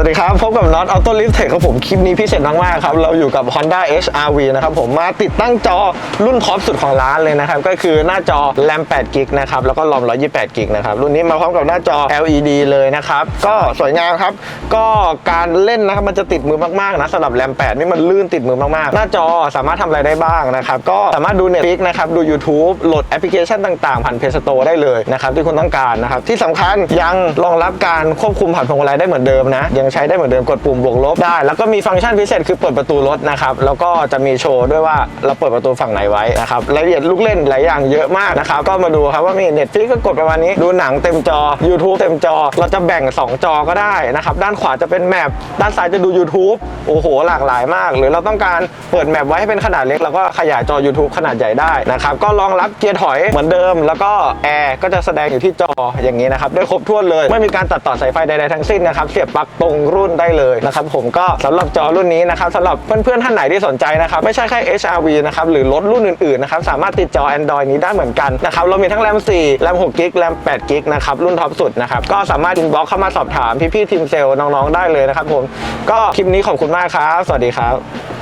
วัสดีครับ พบกับน็อตออโต้ลิฟต์เทคครับผมคลิปนี้พิเศษมากๆครับ เราอยู่กับ Honda HRV นะครับผมมาติดตั้งจอรุ่นท็อปสุดของร้านเลยนะครับ ก็คือหน้าจอ RAM 8 g b นะครับ แล้วก็ ROM 128 g b นะครับ รุ่นนี้มาพร้อมกับหน้าจอ LED เลยนะครับ ก็สวยงามครับ ก็การเล่นนะครับมันจะติดมือมากๆนะสำหรับ RAM 8นี่มันลื่นติดมือมากๆ หน้าจอสามารถทำอะไรได้บ้างนะครับก็สามารถดู Netflix นะครับดู YouTube โหลดแอปพลิเคชันต่างๆผ่าน Play Store ได้เลยนะครับที่คุณต้องการนะครับที่สำคัญยังรองรับการควบคุมผ่านพวงมาลัยได้เหมือนเดิมนะยังใช้ได้เหมือนเดิมกดปุ่มบวกลบได้ แล้วก็มีฟังก์ชันพิเศษคือเปิดประตูรถนะครับแล้วก็จะมีโชว์ด้วยว่าเราเปิดประตูฝั่งไหนไว้นะครับรายละเอียดลูกเล่นหลายอย่างเยอะมากนะครับก็มาดูครับว่ามี Netflix ก็กดประมาณนี้ ดูหนังเต็มจอ YouTube เต็มจอ เราจะแบ่ง 2 จอก็ได้นะครับด้านขวาจะเป็นแมปด้านซ้ายจะดู YouTube โอ้โห หลากหลายมาก หรือเราต้องการเปิดแมปไว้ให้เป็นขนาดเล็กเราก็ขยายจอ YouTube ขนาดใหญ่ได้นะครับก็รองรับเกียร์ถอยเหมือนเดิม แล้วก็แอร์ก็จะแสดงอยู่ที่จออย่างนี้นะครับได้ครบถ้วนเลยไม่มีการตัดต่อสายไฟใดๆทั้งสิ้นนะครับเสียบปลั๊กตรงรุ่นได้เลยนะครับผมก็สำหรับจอรุ่นนี้นะครับสำหรับเพื่อนๆท่านไหนที่สนใจนะครับไม่ใช่แค่ HRV นะครับหรือรถรุ่นอื่นๆนะครับสามารถติดจอ Android นี้ได้เหมือนกันนะครับเรามีทั้งแรม4แรม6 g b RAM 8 g b นะครับรุ่นท็อปสุดนะครับก็สามารถอินบ็อกเข้ามาสอบถามพี่ๆทีมเซลล์น้องๆได้เลยนะครับผมก็คลิปนี้ขอบคุณมากครับ สวัสดีครับ